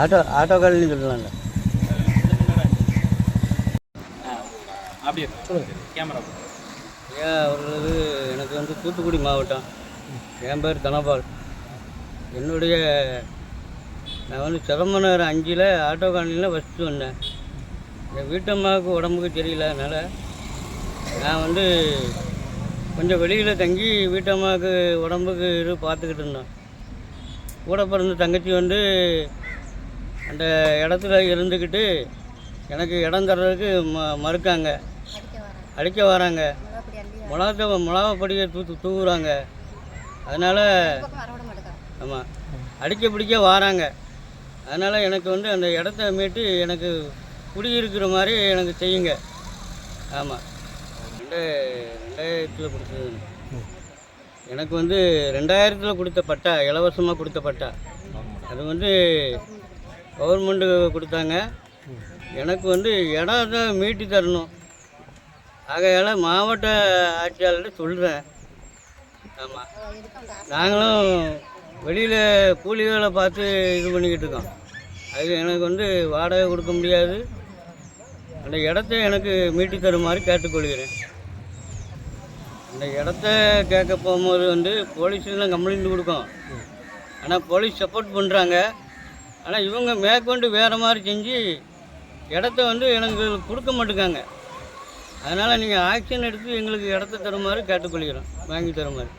Auto auto colony சொல்லலாம்ல அப்படியே? Camera. ஐயா அவர்களது எனக்கு வந்து தூத்துக்குடி மாவட்டம். என் பேர் தனபால். என்னுடைய நான் வந்து சிதம்பரம் அஞ்சில் ஆட்டோ காலனியில் வசித்து வந்தேன். என் வீட்டம்மாவுக்கு உடம்புக்கு தெரியல அதனால் நான் வந்து கொஞ்சம் வெளியில் தங்கி வீட்டம்மாவுக்கு உடம்புக்கு இது பார்த்துக்கிட்டு இருந்தோம் கூட பிறந்த தங்கச்சி வந்து அந்த இடத்துல இருந்துக்கிட்டு எனக்கு இடம் தர்றதுக்கு ம மறுக்காங்க. அடிக்க வராங்க. மிளகத்தை மிளகா படியை தூ தூவுறாங்க. அதனால் ஆமாம் அடிக்க பிடிக்க வாராங்க. அதனால் எனக்கு வந்து அந்த இடத்த மீட்டு எனக்கு குடியிருக்கிற மாதிரி எனக்கு செய்யுங்க. ஆமாம் ரெண்டு ரெண்டாயிரத்தில் கொடுத்தது. எனக்கு வந்து ரெண்டாயிரத்தில் கொடுத்த பட்டா இலவசமாக கொடுத்த பட்டா. அது வந்து கவர்மெண்ட்டு கொடுத்தாங்க. எனக்கு வந்து இடம் தான் மீட்டு தரணும். ஆகையால் மாவட்ட ஆட்சியாளர்கிட்ட சொல்கிறேன் ஆமாம் நாங்களும் வெளியில் கூலி வேலை பார்த்து இது பண்ணிக்கிட்டு இருக்கோம். அது எனக்கு வந்து வாடகை கொடுக்க முடியாது. அந்த இடத்த எனக்கு மீட்டு தருமாறு கேட்டுக்கொள்கிறேன். அந்த இடத்த கேட்க போகும்போது வந்து போலீஸ்லாம் கம்ப்ளைண்ட் கொடுக்கும். ஆனால் போலீஸ் சப்போர்ட் பண்ணுறாங்க ஆனால் இவங்க மேற்கொண்டு வேறு மாதிரி செஞ்சு இடத்த வந்து எனக்கு கொடுக்க மாட்டேங்காங்க அதனால் நீங்கள் ஆக்ஷன் எடுத்து எங்களுக்கு இடத்த தருமாறு கேட்டுக்கொள்கிறோம். வாங்கி தருமாறு.